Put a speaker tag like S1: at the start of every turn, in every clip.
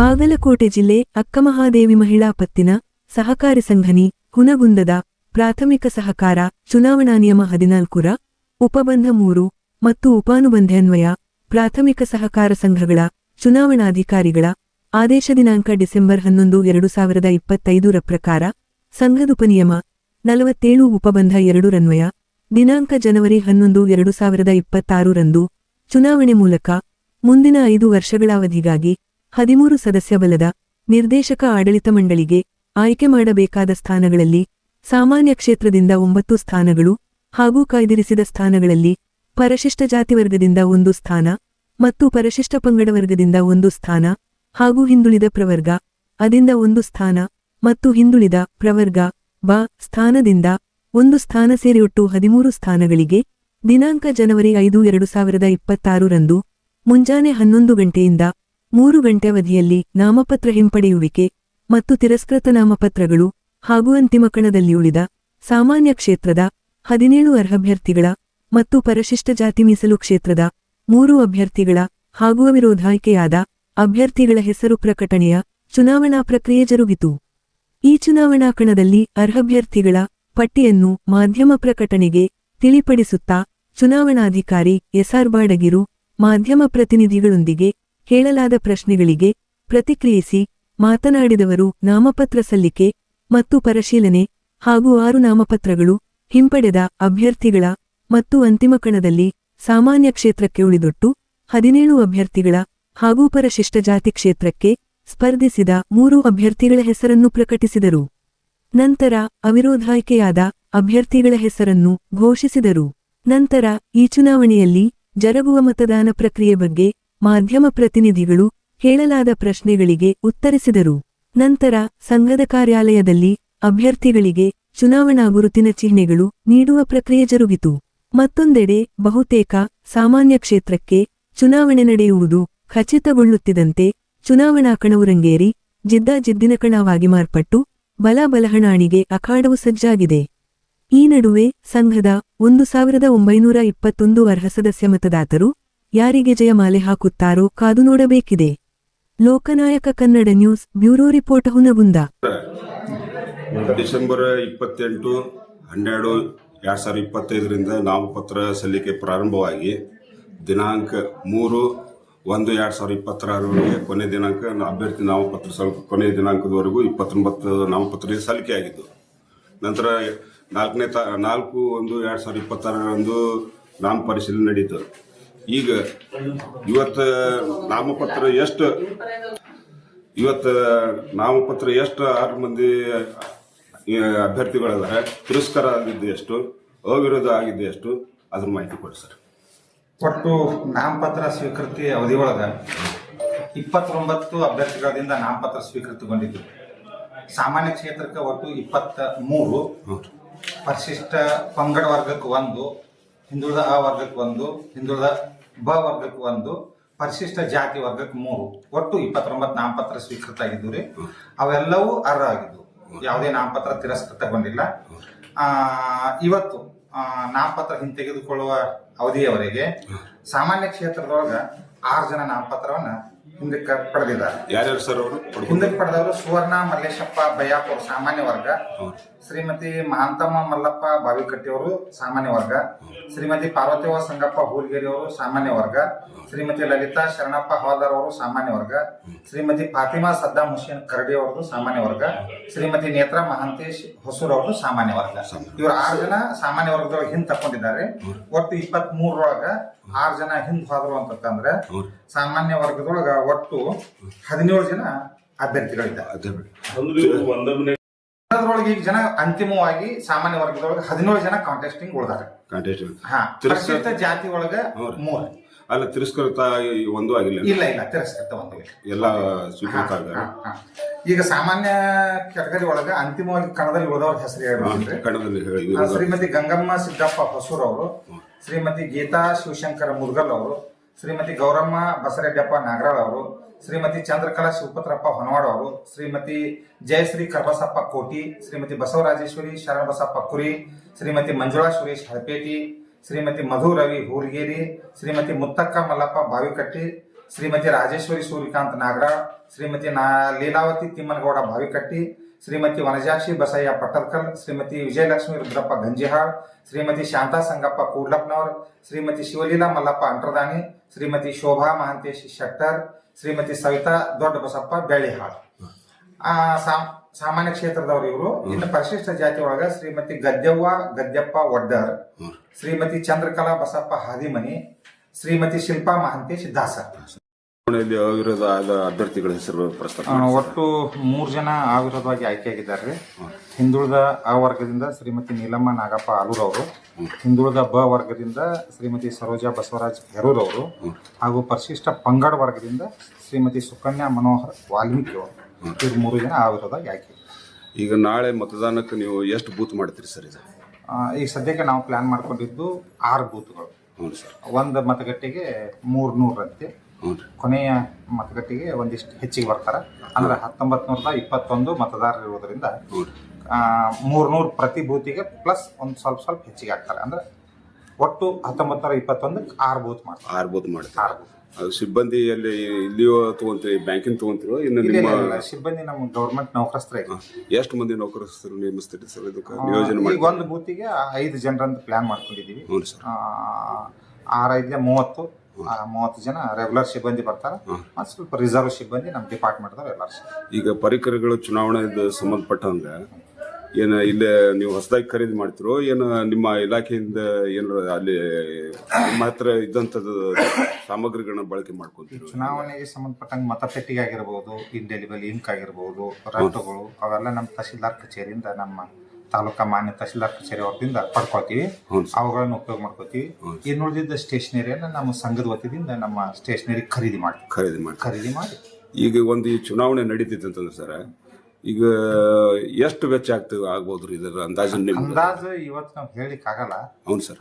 S1: ಬಾಗಲಕೋಟೆ ಜಿಲ್ಲೆ ಅಕ್ಕಮಹಾದೇವಿ ಮಹಿಳಾ ಪತ್ತಿನ ಸಹಕಾರಿ ಸಂಘನಿ ಹುನಗುಂದದ ಪ್ರಾಥಮಿಕ ಸಹಕಾರ ಚುನಾವಣಾ ನಿಯಮ ಹದಿನಾಲ್ಕುರ ಉಪಬಂಧ ಮೂರು ಮತ್ತು ಉಪಾನುಬಂಧನ್ವಯ ಪ್ರಾಥಮಿಕ ಸಹಕಾರ ಸಂಘಗಳ ಚುನಾವಣಾಧಿಕಾರಿಗಳ ಆದೇಶ ದಿನಾಂಕ ಡಿಸೆಂಬರ್ ಹನ್ನೊಂದು, ಎರಡು ಸಾವಿರದ ಇಪ್ಪತ್ತೈದರ ಪ್ರಕಾರ ಸಂಘದುಪನಿಯಮ ನಲವತ್ತೇಳು, ಉಪಬಂಧ ಎರಡರನ್ವಯ ದಿನಾಂಕ ಜನವರಿ ಹನ್ನೊಂದು, ಎರಡು ಸಾವಿರದ ಇಪ್ಪತ್ತಾರರಂದು ಚುನಾವಣೆ ಮೂಲಕ ಮುಂದಿನ ಐದು ವರ್ಷಗಳ ಅವಧಿಗಾಗಿ ಹದಿಮೂರು ಸದಸ್ಯ ಬಲದ ನಿರ್ದೇಶಕ ಆಡಳಿತ ಮಂಡಳಿಗೆ ಆಯ್ಕೆ ಮಾಡಬೇಕಾದ ಸ್ಥಾನಗಳಲ್ಲಿ ಸಾಮಾನ್ಯ ಕ್ಷೇತ್ರದಿಂದ ಒಂಬತ್ತು ಸ್ಥಾನಗಳು ಹಾಗೂ ಕಾಯ್ದಿರಿಸಿದ ಸ್ಥಾನಗಳಲ್ಲಿ ಪರಿಶಿಷ್ಟ ಜಾತಿ ವರ್ಗದಿಂದ ಒಂದು ಸ್ಥಾನ ಮತ್ತು ಪರಿಶಿಷ್ಟ ಪಂಗಡ ವರ್ಗದಿಂದ ಒಂದು ಸ್ಥಾನ ಹಾಗೂ ಹಿಂದುಳಿದ ಪ್ರವರ್ಗ ಅದಿಂದ ಒಂದು ಸ್ಥಾನ ಮತ್ತು ಹಿಂದುಳಿದ ಪ್ರವರ್ಗ ಬ ಸ್ಥಾನದಿಂದ ಒಂದು ಸ್ಥಾನ ಸೇರಿ ಒಟ್ಟು ಹದಿಮೂರು ಸ್ಥಾನಗಳಿಗೆ ದಿನಾಂಕ ಜನವರಿ ಐದು ಎರಡು ಸಾವಿರದ ಇಪ್ಪತ್ತಾರರಂದು ಮುಂಜಾನೆ ಹನ್ನೊಂದು ಗಂಟೆಯಿಂದ ಮೂರು ಗಂಟೆ ಅವಧಿಯಲ್ಲಿ ನಾಮಪತ್ರ ಹಿಂಪಡೆಯುವಿಕೆ ಮತ್ತು ತಿರಸ್ಕೃತ ನಾಮಪತ್ರಗಳು ಹಾಗೂ ಅಂತಿಮ ಕಣದಲ್ಲಿ ಉಳಿದ ಸಾಮಾನ್ಯ ಕ್ಷೇತ್ರದ ಹದಿನೇಳು ಅರ್ಹಭ್ಯರ್ಥಿಗಳ ಮತ್ತು ಪರಿಶಿಷ್ಟ ಜಾತಿ ಮೀಸಲು ಕ್ಷೇತ್ರದ ಮೂರು ಅಭ್ಯರ್ಥಿಗಳ ಹಾಗೂ ಅವಿರೋಧಾಯ್ಕೆಯಾದ ಅಭ್ಯರ್ಥಿಗಳ ಹೆಸರು ಪ್ರಕಟಣೆಯ ಚುನಾವಣಾ ಪ್ರಕ್ರಿಯೆ ಜರುಗಿತು. ಈ ಚುನಾವಣಾ ಕಣದಲ್ಲಿ ಅರ್ಹಭ್ಯರ್ಥಿಗಳ ಪಟ್ಟಿಯನ್ನು ಮಾಧ್ಯಮ ಪ್ರಕಟಣೆಗೆ ತಿಳಿಪಡಿಸುತ್ತಾ ಚುನಾವಣಾಧಿಕಾರಿ ಎಸ್ಆರ್ ಬಾಡಗಿರು ಮಾಧ್ಯಮ ಪ್ರತಿನಿಧಿಗಳೊಂದಿಗೆ ಕೇಳಲಾದ ಪ್ರಶ್ನೆಗಳಿಗೆ ಪ್ರತಿಕ್ರಿಯಿಸಿ ಮಾತನಾಡಿದವರು ನಾಮಪತ್ರ ಸಲ್ಲಿಕೆ ಮತ್ತು ಪರಿಶೀಲನೆ ಹಾಗೂ ಆರು ನಾಮಪತ್ರಗಳು ಹಿಂಪಡೆದ ಅಭ್ಯರ್ಥಿಗಳ ಮತ್ತು ಅಂತಿಮ ಕಣದಲ್ಲಿ ಸಾಮಾನ್ಯ ಕ್ಷೇತ್ರಕ್ಕೆ ಉಳಿದೊಟ್ಟು ಹದಿನೇಳು ಅಭ್ಯರ್ಥಿಗಳ ಹಾಗೂ ಪರಿಶಿಷ್ಟ ಜಾತಿ ಕ್ಷೇತ್ರಕ್ಕೆ ಸ್ಪರ್ಧಿಸಿದ ಮೂರು ಅಭ್ಯರ್ಥಿಗಳ ಹೆಸರನ್ನು ಪ್ರಕಟಿಸಿದರು. ನಂತರ ಅವಿರೋಧಾಯ್ಕೆಯಾದ ಅಭ್ಯರ್ಥಿಗಳ ಹೆಸರನ್ನು ಘೋಷಿಸಿದರು. ನಂತರ ಈ ಚುನಾವಣೆಯಲ್ಲಿ ಜರಗುವ ಮತದಾನ ಪ್ರಕ್ರಿಯೆ ಬಗ್ಗೆ ಮಾಧ್ಯಮ ಪ್ರತಿನಿಧಿಗಳು ಕೇಳಲಾದ ಪ್ರಶ್ನೆಗಳಿಗೆ ಉತ್ತರಿಸಿದರು. ನಂತರ ಸಂಘದ ಕಾರ್ಯಾಲಯದಲ್ಲಿ ಅಭ್ಯರ್ಥಿಗಳಿಗೆ ಚುನಾವಣಾ ಗುರುತಿನ ಚಿಹ್ನೆಗಳು ನೀಡುವ ಪ್ರಕ್ರಿಯೆ ಜರುಗಿತು. ಮತ್ತೊಂದೆಡೆ ಬಹುತೇಕ ಸಾಮಾನ್ಯ ಕ್ಷೇತ್ರಕ್ಕೆ ಚುನಾವಣೆ ನಡೆಯುವುದು ಖಚಿತಗೊಳ್ಳುತ್ತಿದ್ದಂತೆ ಚುನಾವಣಾ ಕಣವು ರಂಗೇರಿ ಜಿದ್ದಾಜಿದ್ದಿನ ಕಣವಾಗಿ ಮಾರ್ಪಟ್ಟು ಬಲ ಬಲಹಣಾಣಿಗೆ ಅಖಾಡವು ಸಜ್ಜಾಗಿದೆ. ಈ ನಡುವೆ ಸಂಘದ ಒಂದು ಸಾವಿರದ ಒಂಬೈನೂರ ಇಪ್ಪತ್ತೊಂದು ಅರ್ಹ ಸದಸ್ಯ ಮತದಾತರು ಯಾರಿಗೆ ಜಯಮಾಲೆ ಹಾಕುತ್ತಾರೋ ಕಾದು ನೋಡಬೇಕಿದೆ. Lokanayaka Kannada news, bureau report, Hungund.
S2: December ಇಪ್ಪತ್ತೆಂಟು ಹನ್ನೆರಡು ಎರಡು ಸಾವಿರದ ಇಪ್ಪತ್ತೈದರಿಂದ ನಾಮಪತ್ರ ಸಲ್ಲಿಕೆ ಪ್ರಾರಂಭವಾಗಿ ದಿನಾಂಕ ಮೂರು ಒಂದು ಎರಡು ಸಾವಿರದ ಇಪ್ಪತ್ತರವರೆಗೆ ಕೊನೆ ದಿನಾಂಕ ಅಭ್ಯರ್ಥಿ ನಾಮಪತ್ರ ಸಲ್, ಕೊನೆ ದಿನಾಂಕದವರೆಗೂ ಇಪ್ಪತ್ತೊಂಬತ್ತು ನಾಮಪತ್ರ ಸಲ್ಲಿಕೆಯಾಗಿದ್ದು ನಂತರ ನಾಲ್ಕನೇ ತಾ, ನಾಲ್ಕು ಒಂದು ಎರಡು ಸಾವಿರದ ಇಪ್ಪತ್ತಾರರಂದು ನಾಮ ಪರಿಶೀಲನೆ ನಡೀತು. ಈಗ ಇವತ್ತು ನಾಮಪತ್ರ ಎಷ್ಟು ಇವತ್ತು ನಾಮಪತ್ರ ಎಷ್ಟು ಆರು ಮಂದಿ ಈ, ಅಭ್ಯರ್ಥಿಗಳಿದ್ದಾರೆ ತಿರಸ್ಕಾರ ಆಗಿದ್ದು ಎಷ್ಟು? ಅವಿರೋಧ ಆಗಿದ್ದು ಎಷ್ಟು? ಅದ್ರ ಮಾಹಿತಿ ಕೊಡಿ ಸರ್.
S3: ಒಟ್ಟು ನಾಮಪತ್ರ ಸ್ವೀಕೃತಿ ಅವಧಿ ಒಳಗೆ ಇಪ್ಪತ್ತೊಂಬತ್ತು ಅಭ್ಯರ್ಥಿಗಳಿಂದ ನಾಮಪತ್ರ ಸ್ವೀಕೃತಗೊಂಡಿದ್ದು. ಸಾಮಾನ್ಯ ಕ್ಷೇತ್ರಕ್ಕೆ ಒಟ್ಟು ಇಪ್ಪತ್ತ ಮೂರು ಪರಿಶಿಷ್ಟ ಪಂಗಡ ವರ್ಗಕ್ಕೆ ಒಂದು ಹಿಂದುಳಿದ ಆ ವರ್ಗಕ್ಕೆ ಒಂದು ಹಿಂದುಳಿದ ಬ ವರ್ಗಕ್ಕೆ ಒಂದು ಪರಿಶಿಷ್ಟ ಜಾತಿ ವರ್ಗಕ್ಕೆ ಮೂರು. ಒಟ್ಟು ಇಪ್ಪತ್ತೊಂಬತ್ತು ನಾಮಪತ್ರ ಸ್ವೀಕೃತ ಆಗಿದ್ದು ರೀ ಅವೆಲ್ಲವೂ ಅರ್ಹ ಆಗಿದ್ದು ಯಾವುದೇ ನಾಮಪತ್ರ ತಿರಸ್ಕೃತಗೊಂಡಿಲ್ಲ ಆ, ಇವತ್ತು ನಾಮಪತ್ರ ಹಿಂತೆಗೆದುಕೊಳ್ಳುವ ಅವಧಿಯವರೆಗೆ ಸಾಮಾನ್ಯ ಕ್ಷೇತ್ರದೊಳಗ ಆರು ಜನ ನಾಮಪತ್ರವನ್ನ ಹಿಂದಕ್ಕೆ ಪಡೆದಿದ್ದಾರೆ. ಹಿಂದಕ್ಕೆ ಪಡೆದವರು ಸುವರ್ಣ ಮಲ್ಲೇಶಪ್ಪ ಬಯ್ಯಾಪುರ ಸಾಮಾನ್ಯ ವರ್ಗ. ಶ್ರೀಮತಿ ಮಹಾಂತಮ್ಮ ಮಲ್ಲಪ್ಪ ಬಾವಿಕಟ್ಟಿಯವರು ಸಾಮಾನ್ಯ ವರ್ಗ. ಶ್ರೀಮತಿ ಪಾರ್ವತಿವ ಸಂಗಪ್ಪ ಹೂಲ್ಗೇರಿ ಸಾಮಾನ್ಯ ವರ್ಗ. ಶ್ರೀಮತಿ ಲಲಿತಾ ಶರಣಪ್ಪ ಹವಾದಾರ್ ಅವರು ಸಾಮಾನ್ಯ ವರ್ಗ. ಶ್ರೀಮತಿ ಫಾತಿಮಾ ಸದ್ದಾ ಹುಸೇನ್ ಕರಡಿ ಅವರದು ಸಾಮಾನ್ಯ ವರ್ಗ. ಶ್ರೀಮತಿ ನೇತ್ರಾ ಮಹಾಂತೇಶ್ ಹೊಸೂರ್ ಅವರು ಸಾಮಾನ್ಯ ವರ್ಗ. ಇವರು ಆರು ಜನ ಸಾಮಾನ್ಯ ವರ್ಗದೊಳಗೆ ಹಿಂದ್ ತಕೊಂಡಿದ್ದಾರೆ ಒಟ್ಟು ಇಪ್ಪತ್ತ್ ಮೂರರೊಳಗ ಆರು ಜನ ಹಿಂದ್ ಹೋದ್ರು ಅಂತಂದ್ರೆ ಸಾಮಾನ್ಯ ವರ್ಗದೊಳಗ ಒಟ್ಟು ಹದಿನೇಳು ಜನ ಅಭ್ಯರ್ಥಿಗಳಿದ್ದಾರೆ.
S2: ಅದೇ
S3: ಅದರೊಳಗೆ ಈಗ ಜನ ಅಂತಿಮವಾಗಿ ಸಾಮಾನ್ಯ ವರ್ಗದೊಳಗೆ ಹದಿನೇಳು ಜನ ಕಾಂಟೆಸ್ಟಿಂಗ್ ಉಳಿದಾರೆ.
S2: ಕಾಂಟೆಸ್ಟ್
S3: ಹಾ
S2: ತಿರಸ್ಕೃತ-
S3: ಜಾತಿ ಒಳಗ
S2: ಹೌದು.
S3: ಮೂರು.
S2: ಅಲ್ಲ ತಿರಸ್ಕೃತ ಒಂದು ಆಗಿಲ್ಲ
S3: ಇಲ್ಲ ಇಲ್ಲ ತಿರಸ್ಕೃತ ಒಂದು ಇಲ್ಲ.
S2: ಎಲ್ಲ ಸ್ವೀಕೃತ
S3: ಹಾ. ಈಗ ಸಾಮಾನ್ಯ ಕೆಟಗರಿ ಒಳಗ ಅಂತಿಮವಾಗಿ ಕಣದಲ್ಲಿ ಉಳಿದವ್ರ ಹೆಸರು ಹೇಳ್ಬೇಕಂದ್ರೆ
S2: ಕನ್ನಡದಲ್ಲಿ ಹೇಳಿ
S3: ಆ, ಶ್ರೀಮತಿ ಗಂಗಮ್ಮ ಸಿದ್ದಪ್ಪ ಹೊಸೂರ್ ಅವರು ಶ್ರೀಮತಿ ಗೀತಾ ಶಿವಶಂಕರ ಮುದ್ಗಲ್ ಅವರು ಶ್ರೀಮತಿ ಗೌರಮ್ಮ ಬಸರೆಡ್ಡಪ್ಪ ನಾಗರಾಳ್ ಅವರು ಶ್ರೀಮತಿ ಚಂದ್ರಕಲಾ ಶಿವಪುತ್ರಪ್ಪ ಹೊನವಾಡ್ ಅವರು, ಶ್ರೀಮತಿ ಜಯಶ್ರೀ ಕರ್ಬಸಪ್ಪ ಕೋಟಿ, ಶ್ರೀಮತಿ ಬಸವರಾಜೇಶ್ವರಿ ಶರಣಬಸಪ್ಪ ಕುರಿ, ಶ್ರೀಮತಿ ಮಂಜುಳಾ ಸುರೇಶ್ ಹಳಪೇಟಿ, ಶ್ರೀಮತಿ ಮಧು ರವಿ ಹೂಲ್ಗೇರಿ ಶ್ರೀಮತಿ ಮುತ್ತಕ್ಕ ಮಲ್ಲಪ್ಪ ಬಾವಿಕಟ್ಟಿ, ಶ್ರೀಮತಿ ರಾಜೇಶ್ವರಿ ಸೂರ್ಯಕಾಂತ್ ನಾಗರಾಳ್ ಶ್ರೀಮತಿ ನಾ ಲೀಲಾವತಿ ತಿಮ್ಮನಗೌಡ ಬಾವಿಕಟ್ಟಿ, ಶ್ರೀಮತಿ ವನಜಾಕ್ಷಿ ಬಸಯ್ಯ ಪಟ್ಟಲ್ಕಲ್ ಶ್ರೀಮತಿ ವಿಜಯಲಕ್ಷ್ಮಿ ರುದ್ರಪ್ಪ ಗಂಜಿಹಾಳ್, ಶ್ರೀಮತಿ ಶಾಂತಾ ಸಂಗಪ್ಪ ಕೂಡ್ಲಪ್ಪನವರ್ ಶ್ರೀಮತಿ ಶಿವಲೀಲಾ ಮಲ್ಲಪ್ಪ ಅಂಟ್ರದಾನಿ ಶ್ರೀಮತಿ ಶೋಭಾ ಮಹಾಂತೇಶಿ ಶೆಟ್ಟರ್ ಶ್ರೀಮತಿ ಸವಿತಾ ದೊಡ್ಡ ಬಸಪ್ಪ ಬೆಳ್ಳಿಹಾಳ್. ಆ ಸಾಮಾನ್ಯ ಕ್ಷೇತ್ರದವರು ಇವರು. ಇನ್ನು ಪರಿಶಿಷ್ಟ ಜಾತಿ ಒಳಗ ಶ್ರೀಮತಿ ಗದ್ದೆವ್ವ ಗದ್ದೆಪ್ಪ ಒಡ್ಡರ್. ಶ್ರೀಮತಿ ಚಂದ್ರಕಲಾ ಬಸಪ್ಪ ಹಾದಿಮನಿ. ಶ್ರೀಮತಿ ಶಿಲ್ಪಾ ಮಹಂತೇಶ್ ದಾಸರ್
S2: ಚುನಾವಣೆಯಲ್ಲಿ ಅವಿರೋಧ ಆದ ಅಭ್ಯರ್ಥಿಗಳ ಹೆಸರು ಪ್ರಸ್ತಾಪ
S3: ಆ, ಒಟ್ಟು ಮೂರು ಜನ ಅವಿರೋಧವಾಗಿ ಆಯ್ಕೆಯಾಗಿದ್ದಾರೆ. ಹಿಂದುಳಿದ ಆ ವರ್ಗದಿಂದ ಶ್ರೀಮತಿ ನೀಲಮ್ಮ ನಾಗಪ್ಪ ಆಲೂರ್ ಅವರು ಹಿಂದುಳಿದ ಬ ವರ್ಗದಿಂದ ಶ್ರೀಮತಿ ಸರೋಜಾ ಬಸವರಾಜ್ ಹೆರೂರ್ ಅವರು ಹಾಗೂ ಪರಿಶಿಷ್ಟ ಪಂಗಡ ವರ್ಗದಿಂದ ಶ್ರೀಮತಿ ಸುಕನ್ಯಾ ಮನೋಹರ್ ವಾಲ್ಮೀಕಿ ಅವರು. ಇವ್ರು ಮೂರು ಜನ ಅವಿರೋಧವಾಗಿ ಆಯ್ಕೆ.
S2: ಈಗ ನಾಳೆ ಮತದಾನಕ್ಕೆ ನೀವು ಎಷ್ಟು ಬೂತ್ ಮಾಡ್ತೀರಿ ಸರ್ ಇದು?
S3: ಆ, ಈಗ ಸದ್ಯಕ್ಕೆ ನಾವು ಪ್ಲಾನ್ ಮಾಡ್ಕೊಂಡಿದ್ದು ಆರು ಬೂತ್ಗಳು.
S2: ಹ್ಞೂ ಸರ್.
S3: ಒಂದು ಮತಗಟ್ಟೆಗೆ ಮೂರು ನೂರಂತೆ
S2: ರೀ
S3: ಕೊನೆಯ ಮತಗಟ್ಟೆಗೆ ಒಂದಿಷ್ಟು ಹೆಚ್ಚಿಗೆ ಬರ್ತಾರೆ. ಅಂದ್ರೆ ಹತ್ತೊಂಬತ್ತು ನೂರದ ಇಪ್ಪತ್ತೊಂದು ಮತದಾರರು ಇರೋದ್ರಿಂದ ಮೂರ್ನೂರು ಪ್ರತಿ ಬೂತಿಗೆ ಪ್ಲಸ್ ಒಂದು ಸ್ವಲ್ಪ ಸ್ವಲ್ಪ ಹೆಚ್ಚಿಗೆ ಆಗ್ತಾರೆ. ಅಂದ್ರೆ ಒಟ್ಟು ಹತ್ತೊಂಬತ್ತು ನೂರ ಇಪ್ಪತ್ತೊಂದಕ್ಕೆ ಆರು ಬೂತ್ ಮಾಡ್ತಾರೆ.
S2: ಆರು ಬೂತ್ ಮಾಡ್ತಾರೆ.
S3: ಆರು ಬೂತ್.
S2: ಅದು ಸಿಬ್ಬಂದಿಯಲ್ಲಿ ಇಲ್ಲಿಯೋ ತಗೊಂತೀವಿ ಬ್ಯಾಂಕಿನ ತಗೊಂತಿರೋ ಇನ್ನು
S3: ಇಲ್ಲ,
S2: ನಿಮ್ಮ
S3: ಇಲ್ಲ, ಇಲ್ಲ, ಸಿಬ್ಬಂದಿ ನಮ್ಮ ಗೌರ್ಮೆಂಟ್ ನೌಕರಸ್ಥರ ಇದೆ.
S2: ಎಷ್ಟು ಮಂದಿ ನೌಕರಸ್ಥರು ನೇಮಿಸ್ತೀರಿ ಸರ್ ಇದಕ್ಕೆ ನಿಯೋಜನೆ
S3: ಈಗ
S2: ಮಾಡಿ
S3: ಒಂದು ಬೂತಿಗೆ ಐದು ಜನರಂತ ಪ್ಲಾನ್ ಮಾಡ್ಕೊಂಡಿದ್ದೀವಿ.
S2: ಹ್ಞೂ ಸರ್.
S3: ಆ, ಆರೈದು ಮೂವತ್ತು ಆ, ಮೂವತ್ತು ಜನ ರೆಗ್ಯುಲರ್ ಸಿಬ್ಬಂದಿ ಬರ್ತಾರೆ. ಮತ್ತು ಸ್ವಲ್ಪ ರಿಸರ್ವ್ ಸಿಬ್ಬಂದಿ ನಮ್ಮ ಡಿಪಾರ್ಟ್ಮೆಂಟ್ದವ್ರು ಎಲ್ಲರೂ ಸೇರಿ.
S2: ಈಗ ಪರಿಕರಗಳು ಚುನಾವಣೆಗೆ ಸಂಬಂಧಪಟ್ಟಂಗೆ ಏನು ಇಲ್ಲೇ ನೀವು ಹೊಸದಾಗಿ ಖರೀದಿ ಮಾಡ್ತಿರೋ ಏನು ನಿಮ್ಮ ಇಲಾಖೆಯಿಂದ ಏನಾರ ಅಲ್ಲಿ ನಿಮ್ಮ ಹತ್ರ ಇದ್ದಂಥದ್ದು ಸಾಮಗ್ರಿಗಳನ್ನ ಬಳಕೆ ಮಾಡ್ಕೊಂತೀರೋ?
S3: ಚುನಾವಣೆಗೆ ಸಂಬಂಧಪಟ್ಟಂಗೆ ಮತಪೆಟ್ಟಿಗೆ ಆಗಿರ್ಬೋದು ಇಂಡೆಲಿಬಲ್ ಇಂಕ್ ಆಗಿರ್ಬೋದು ರಟ್ಟುಗಳು ಅವೆಲ್ಲ ನಮ್ಮ ತಹಶೀಲ್ದಾರ್ ಕಚೇರಿಯಿಂದ ನಮ್ಮ ತಾಲೂಕಾ ಮಾನ್ಯ ತಹಶೀಲ್ದಾರ್ ಕಚೇರಿ ಅವ್ರದಿಂದ ಪಡ್ಕೊಳ್ತೀವಿ. ಅವುಗಳನ್ನು ಉಪಯೋಗ ಮಾಡ್ಕೋತೀವಿ ಇನ್ನು ಉಳಿದಿದ್ದ ಸ್ಟೇಷನರಿಯನ್ನು ನಮ್ಮ ಸಂಘದ ವತಿಯಿಂದ ನಮ್ಮ ಸ್ಟೇಷನರಿ ಖರೀದಿ ಮಾಡ್ತೀವಿ.
S2: ಖರೀದಿ ಮಾಡಿ
S3: ಖರೀದಿ ಮಾಡಿ.
S2: ಈಗ ಒಂದು ಈ ಚುನಾವಣೆ ನಡೀತಿತ್ತು ಅಂತಂದ್ರೆ ಸರ್ ಈಗ ಎಷ್ಟು ವೆಚ್ಚ ಆಗ್ತದೆ ಆಗ್ಬೋದು ಇದರ ಅಂದಾಜು ನಿಮ್ಮ
S3: ಅಂದಾಜು ಇವತ್ತು ನಾವು ಹೇಳಿಕ್ ಆಗಲ್ಲ.
S2: ಹೌದು ಸರ್.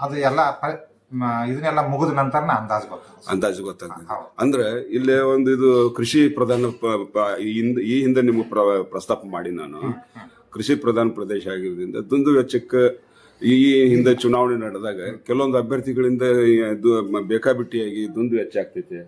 S3: ಅದು ಎಲ್ಲ ಪ- ಮ- ಇದನ್ನೆಲ್ಲ ಮುಗಿದ ನಂತರನ ಅಂದಾಜು ಗೊತ್ತು.
S2: ಅಂದಾಜು ಗೊತ್ತಾಗ
S3: ಹೌದು.
S2: ಅಂದ್ರೆ ಇಲ್ಲೇ ಒಂದು ಇದು ಕೃಷಿ ಪ್ರಧಾನ ಪ- ಪ- ಈ ಹಿಂದೆ ಈ ಹಿಂದೆ ನಿಮ್ಗೆ ಪ್ರ- ಪ್ರಸ್ತಾಪ ಮಾಡಿ ನಾನು. ಕೃಷಿ ಪ್ರಧಾನ ಪ್ರದೇಶ ಆಗಿರೋದ್ರಿಂದ ದುಂದು ವೆಚ್ಚಕ್ಕೆ ಈ ಹಿಂದೆ ಚುನಾವಣೆ ನಡೆದಾಗ ಕೆಲವೊಂದು ಅಭ್ಯರ್ಥಿಗಳಿಂದ ಬೇಕಾಬಿಟ್ಟಿಯಾಗಿ ದುಂದು ವೆಚ್ಚ ಆಗ್ತೈತೆ.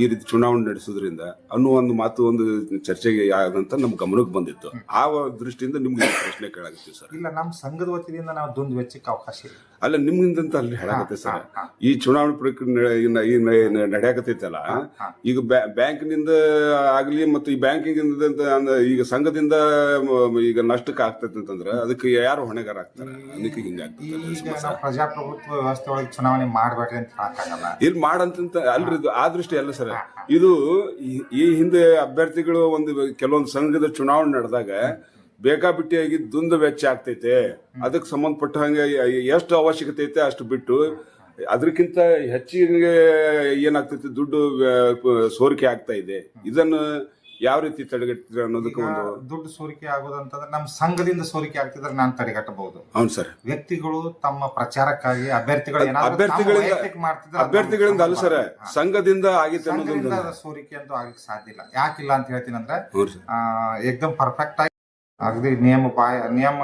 S2: ಈ ರೀತಿ ಚುನಾವಣೆ ನಡೆಸೋದ್ರಿಂದ ಅನ್ನೋ ಒಂದು ಮಾತು ಒಂದು ಚರ್ಚೆಗೆ ಆದಂತ ನಮ್ ಗಮನಕ್ಕೆ ಬಂದಿತ್ತು. ಆ ದೃಷ್ಟಿಯಿಂದ ನಿಮ್ಗೆ ಪ್ರಶ್ನೆ ಕೇಳಾಗತ್ತೀವಿ ಸರ್.
S3: ಇಲ್ಲ ನಮ್ಮ ಸಂಘದ ವತಿಯಿಂದ ನಾವು ದುಂದು ವೆಚ್ಚಕ್ಕೆ ಅವಕಾಶ ಇಲ್ಲ.
S2: ಅಲ್ಲ ನಿಮ್ಗಿಂತ ಅಲ್ಲಿ ಹೇಳಾಗತ್ತೆ ಸರ್. ಈ ಚುನಾವಣೆ ಪ್ರಕ್ರಿಯೆ
S3: ನಡೆಯಕತೇತಲಾ
S2: ಈಗ ಬ್ಯಾಂಕ್ನಿಂದ ಆಗ್ಲಿ ಮತ್ತು ಈ ಬ್ಯಾಂಕಿಂಗ್ ಈಗ ಸಂಘದಿಂದ ಈಗ ನಷ್ಟಕ್ಕೆ ಆಗ್ತೈತೆ ಅಂತಂದ್ರೆ ಅದಕ್ಕೆ ಯಾರು ಹೊಣೆಗಾರ ಆಗ್ತಾರೆ? ಅದಕ್ಕೆ ಹಿಂಗ
S3: ಈಗ ನಾವು ಪ್ರಜಾಪ್ರಭುತ್ವ ವ್ಯವಸ್ಥೆ ಒಳಗೆ ಚುನಾವಣೆ ಮಾಡಬೇಡ್ರಿ ಅಂತ
S2: ಇಲ್ಲಿ ಮಾಡಂತ ಅಲ್ರಿ ಆ ದೃಷ್ಟಿ ಅಲ್ಲ ಸರ್. ಇದು ಈ- ಹಿಂದೆ ಅಭ್ಯರ್ಥಿಗಳು ಒಂದು ಕೆಲವೊಂದು ಸಂಘದ ಚುನಾವಣೆ ನಡೆದಾಗ ಬೇಕಾಬಿಟ್ಟಿಯಾಗಿ ದುಂದು ವೆಚ್ಚ ಆಗ್ತೈತೆ. ಅದಕ್ಕೆ ಸಂಬಂಧಪಟ್ಟ ಹಂಗೆ ಎಷ್ಟು ಅವಶ್ಯಕತೆ ಐತೆ ಅಷ್ಟು ಬಿಟ್ಟು ಅದಕ್ಕಿಂತ ಹೆಚ್ಚಿಗೆ ಏನಾಗ್ತೈತೆ, ದುಡ್ಡು ಸೋರಿಕೆ ಆಗ್ತಾ ಇದೆ. ಇದನ್ನು ಯಾವ ರೀತಿ ತಡೆಗಟ್ಟಿದ್ರೆ ಅನ್ನೋದಕ್ಕೆ ಒಂದು
S3: ದುಡ್ಡು ಸೋರಿಕೆ ಆಗೋದಂತಂದ್ರೆ ನಮ್ಮ ಸಂಘದಿಂದ ಸೋರಿಕೆ ಆಗ್ತಿದ್ರೆ ನಾನು ತಡೆಗಟ್ಟಬಹುದು.
S2: ಹೌದು ಸರ್.
S3: ವ್ಯಕ್ತಿಗಳು ತಮ್ಮ ಪ್ರಚಾರಕ್ಕಾಗಿ ಅಭ್ಯರ್ಥಿಗಳು ಏನಾದ್ರು ತಾವು
S2: ಅಭ್ಯರ್ಥಿಗಳಿಂದ
S3: ವೈಯಕ್ತಿಕ ಮಾಡ್ತಿದ್ರೆ ಅದು
S2: ಅಭ್ಯರ್ಥಿಗಳಿಂದ ಅಲ್ಲ ಸರ್ ಸಂಘದಿಂದ ಆಗಿತ್ತು
S3: ಸಂಘದಿಂದ
S2: ಅನ್ನೋದೊಂದು
S3: ಅದು ಸೋರಿಕೆ ಅಂತೂ ಆಗಕ್ಕೆ ಸಾಧ್ಯ ಇಲ್ಲ. ಯಾಕಿಲ್ಲ ಅಂತ ಹೇಳ್ತೀನಿ ಅಂದ್ರೆ
S2: ಹ್ಞೂ ಸರ್.
S3: ಆ, ಏಕ್ದಮ್ ಪರ್ಫೆಕ್ಟ್ ಆಗಿ ಅಗದಿ ನಿಯಮ ಬಾಯ ನಿಯಮ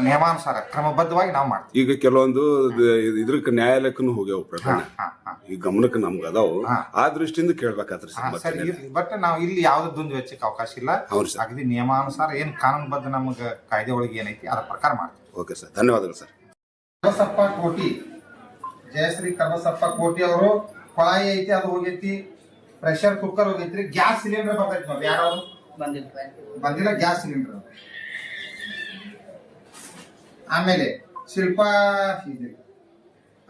S3: ನಿಯಮಾನುಸಾರ ಕ್ರಮಬದ್ಧವಾಗಿ ನಾವು ಮಾಡ್ತೀವಿ.
S2: ಈಗ ಕೆಲವೊಂದು ದ- ಇದ್ರಕ್ಕೆ ನ್ಯಾಯಾಲಯಕ್ಕೂ ಹೋಗ್ಯಾವ ಪ್ರಕರಣ.
S3: ಹಾ, ಹಾ.
S2: ಈ ಗಮನಕ್ಕೆ ನಮ್ಗೆ ಅದಾವ.
S3: ಹಾ.
S2: ಆ ದೃಷ್ಟಿಯಿಂದ ಕೇಳ್ಬೇಕಾದ್ರಿ
S3: ಹಾ,
S2: ಸರ್
S3: ಸರಿ
S2: ಮತ್ತೆ
S3: ಬಟ್ ನಾವು ಇಲ್ಲಿ ಯಾವ್ದೊಂದು ವೆಚ್ಚಕ್ಕೆ ಅವಕಾಶ ಇಲ್ಲ.
S2: ಹೌದು ಸರ್.
S3: ಅಗದಿ ನಿಯಮಾನುಸಾರ ಏನ್ ಕಾನೂನುಬದ್ಧ ನಮಗೆ ಕಾಯ್ದೆ ಒಳಗೆ ಏನೈತಿ ಅದ್ರ ಪ್ರಕಾರ ಮಾಡ್ತೀವಿ.
S2: Okay sir. ಧನ್ಯವಾದಗಳು ಸರ್.
S3: ಕರ್ಬಸಪ್ಪ ಕೋಟಿ. ಜಯಶ್ರೀ ಕರ್ಬಸಪ್ಪ ಕೋಟಿ ಅವರು. ಕೊಳಾಯಿ ಐತಿ ಅದು ಹೋಗೈತಿ. ಪ್ರೆಷರ್ ಕುಕ್ಕರ್ ಹೋಗೈತ್ರಿ. ಗ್ಯಾಸ್ ಸಿಲಿಂಡರ್ ಬರ್ತೈತಿ ನೋಡಿ ಯಾರು
S4: ಬಂದಿಲ್ಲ
S3: ಬಂದಿಲ್ಲ. ಗ್ಯಾಸ್ ಸಿಲಿಂಡರ್ ಆಮೇಲೆ ಶಿಲ್ಪಾ.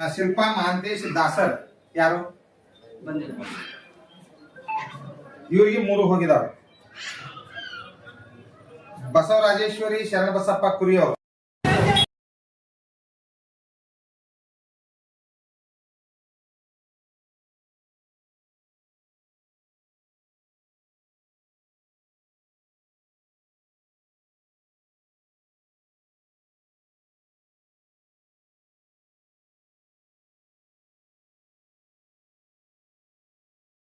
S3: ಆ, ಶಿಲ್ಪಾ ಮಹಾಂತೇಶ್ ದಾಸರ್ ಯಾರು? ಇವರಿಗೆ ಮೂರು ಹೋಗಿದಾವೆ. ಬಸವರಾಜೇಶ್ವರಿ ಶರಣ ಬಸಪ್ಪ ಅವರು